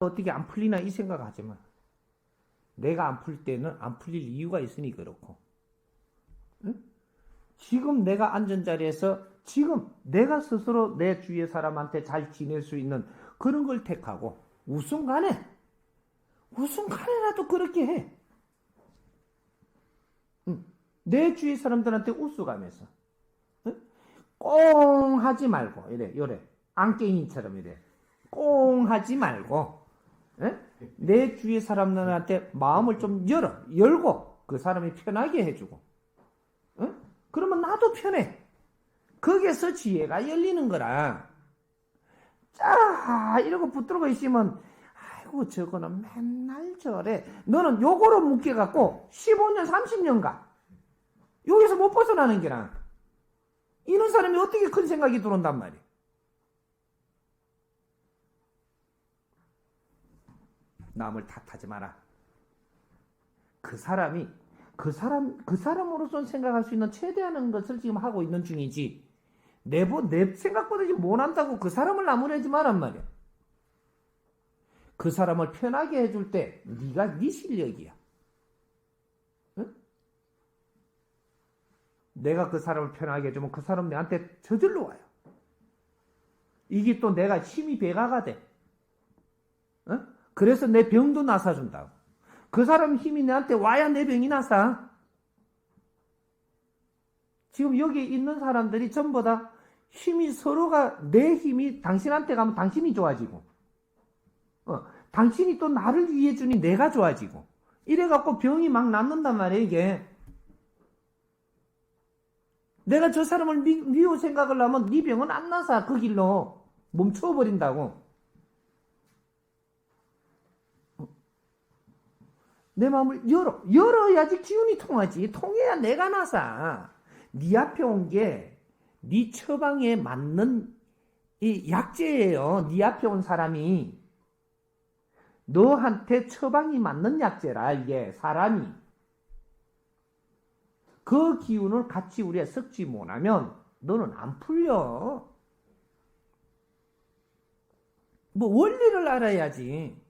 어떻게 안 풀리나 이 생각 하지 마. 내가 안 풀 때는 안 풀릴 이유가 있으니 그렇고. 응? 지금 내가 앉은 자리에서 지금 내가 스스로 내 주위의 사람한테 잘 지낼 수 있는 그런 걸 택하고 우순간에 우순간에라도 그렇게 해. 응. 내 주위 사람들한테 우스가면서 응? 꽁 하지 말고 이래 요래 안깽이처럼 이래 꽁 하지 말고 예? 내 주위 사람들한테 마음을 좀 열어 열고 그 사람이 편하게 해주고. 예? 그러면 나도 편해. 거기에서 지혜가 열리는 거라. 자 이러고 붙들고 있으면 아이고 저거는 맨날 저래. 너는 요거로 묶여갖고 15년 30년 가 여기서 못 벗어나는 게라. 이런 사람이 어떻게 큰 생각이 들어온단 말이야 남을 탓하지 마라. 그 사람이 그 사람 그 사람으로서 생각할 수 있는 최대한의 것을 지금 하고 있는 중이지. 내보 내 생각보다 지금 못한다고 그 사람을 나무라지 마란 말이야. 그 사람을 편하게 해줄 때 네가 네 실력이야. 응? 내가 그 사람을 편하게 해주면 그 사람 내한테 저절로 와요. 이게 또 내가 힘이 배가가 돼. 응? 그래서 내 병도 나사준다고. 그 사람 힘이 내한테 와야 내 병이 나사. 지금 여기 있는 사람들이 전부 다 힘이 서로가 내 힘이 당신한테 가면 당신이 좋아지고, 어, 당신이 또 나를 위해 주니 내가 좋아지고, 이래갖고 병이 막 낫는단 말이야, 이게. 내가 저 사람을 미, 미워 생각을 하면 네 병은 안 나사, 그 길로. 멈춰버린다고. 내 마음을 열어. 열어야지 기운이 통하지. 통해야 내가 나사. 네 앞에 온 게 네 처방에 맞는 이 약재예요. 네 앞에 온 사람이 너한테 처방이 맞는 약재라 이게 사람이 그 기운을 같이 우리가 섞지 못하면 너는 안 풀려. 뭐 원리를 알아야지.